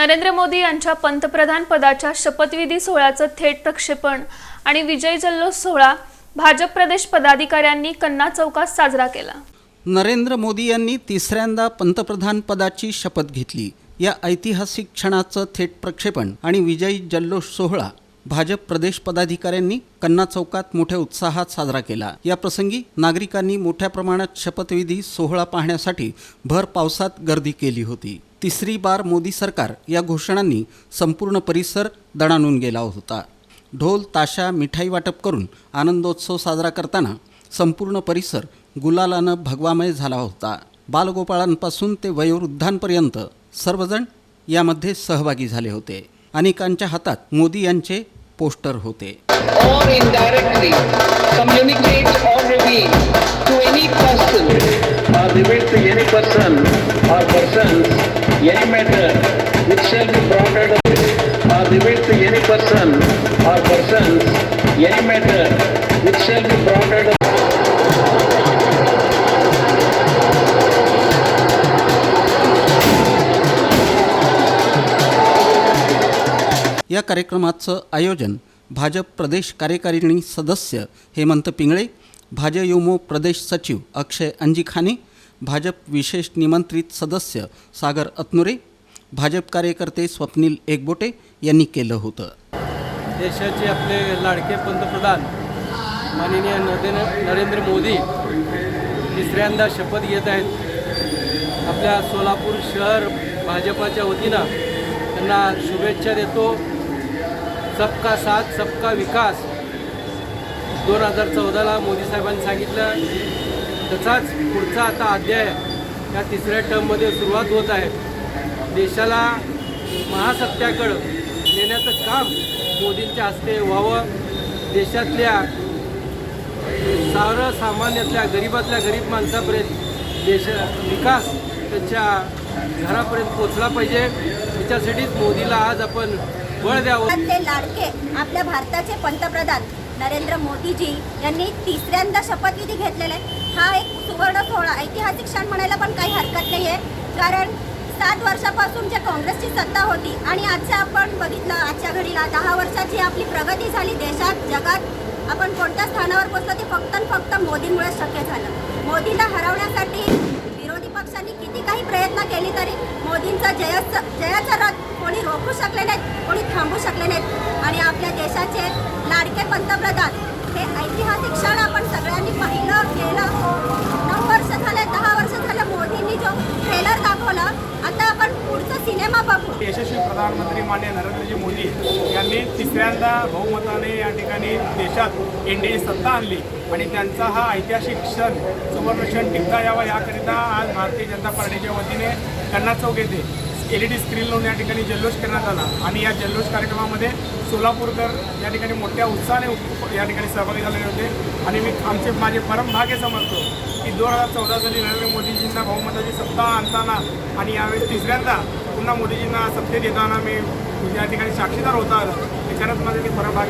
नरेंद्र मोदी यांच्या पंतप्रधान पदाच्या शपथविधी सोहळ्याचं थेट प्रक्षेपण आणि विजय जल्लोष सोहळा भाजप प्रदेश पदाधिकाऱ्यांनी कन्ना चौकात साजरा केला. नरेंद्र मोदी यांनी तिसऱ्यांदा पंतप्रधान पदाची शपथ घेतली. या ऐतिहासिक क्षणाचं थेट प्रक्षेपण आणि विजयी जल्लोष सोहळा भाजप प्रदेश पदाधिकाऱ्यांनी कन्ना चौकात मोठ्या उत्साहात साजरा केला. या प्रसंगी नागरिकांनी मोठ्या प्रमाणात शपथविधी सोहळा पाहण्यासाठी भर पावसात गर्दी केली होती. तिसरी बार मोदी सरकार या घोषणांनी संपूर्ण परिसर दणाणून गेला होता. ढोल ताशा मिठाई वाटप करून आनंदोत्सव साजरा करताना संपूर्ण परिसर गुलालानं भगवामय झाला होता. बालगोपाळांपासून ते वयोवृद्धांपर्यंत सर्वजण यामध्ये सहभागी झाले होते. अनेकांच्या हातात मोदी यांचे पोस्टर होते. Or persons any matter which shall be brought out of or revealed to any person or persons any matter which shall be brought out of या कार्यक्रमाचं आयोजन भाजप प्रदेश कार्यकारिणी सदस्य हेमंत पिंगळे भाजयुमो प्रदेश सचिव अक्षय अंजिखाने भाजप विशेष निमंत्रित सदस्य सागर अतनुरे भाजप कार्यकर्ते स्वप्नील एकबोटे यांनी केलं होतं. देशाचे आपले लाडके पंतप्रधान माननीय नरेंद्र नरेंद्र मोदी तिसऱ्यांदा शपथ घेत आहेत. आपल्या सोलापूर शहर भाजपाच्या वतीनं त्यांना शुभेच्छा देतो. सबका साथ सबका विकास. दोन हजार चौदाला मोदी साहेबांनी सांगितलं. त्याचाच पुढचा आता अध्याय या तिसऱ्या टर्ममध्ये सुरुवात होत आहे. देशाला महासत्याकडं नेण्याचं काम मोदींच्या हस्ते व्हावं. देशातल्या सर्वसामान्यातल्या गरीबातल्या गरीब माणसापर्यंत देश विकास त्यांच्या घरापर्यंत पोचला पाहिजे. त्याच्यासाठीच मोदीला आज आपण बळ द्यावं. ते लाडके आपल्या भारताचे पंतप्रधान नरेंद्र मोदीजी यांनी तिसऱ्यांदा शपथविधी घेतलेला आहे. हा एक सुवर्ण सोहळा. ऐतिहासिक क्षण म्हणायला पण काही हरकत नाही आहे कारण सात वर्षापासून जे काँग्रेसची सत्ता होती आणि आजच्या आपण बघितलं आजच्या घडीला दहा वर्षाची आपली प्रगती झाली देशात जगात. आपण कोणत्या स्थानावर पोचलो ते फक्त फक्त मोदींमुळे शक्य झालं. मोदीला हरवण्यासाठी विरोधी पक्षांनी किती काही प्रयत्न केले तरी मोदींचा जयाचा जयाचा रथ कोणी रोखू शकले नाहीत कोणी थांबू शकले नाहीत. आणि आपल्या देशाचे लाडके पंतप्रधान हे ऐतिहासिक क्षण आपण सगळ्यांनी पाहिलं. यशस्वी प्रधानमंत्री मान्य नरेंद्रजी मोदी यांनी तिसऱ्यांदा बहुमताने या ठिकाणी देशात एनडीए सत्ता आणली आणि त्यांचा हा ऐतिहासिक क्षण सुवर्ण क्षण टिकता यावा याकरिता आज भारतीय जनता पार्टीच्या वतीने कन्ना चौक येथे एल ई डी स्क्रीन लावून या ठिकाणी जल्लोष करण्यात आला. आणि या जल्लोष कार्यक्रमामध्ये सोलापूरकर या ठिकाणी मोठ्या उत्साहाने या ठिकाणी सहभागी झालेले होते. आणि मी आमचे माझे परमभाग्य समजतो की दोन हजार चौदा साली नरेंद्र मोदीजींना बहुमताची सत्ता आणताना आणि यावेळेस तिसऱ्यांदा पुन्हा मोदीजींना सत्तेत येताना मी या ठिकाणी साक्षीदार होता आलं त्याच्यानंच माझे मी परमभाग्य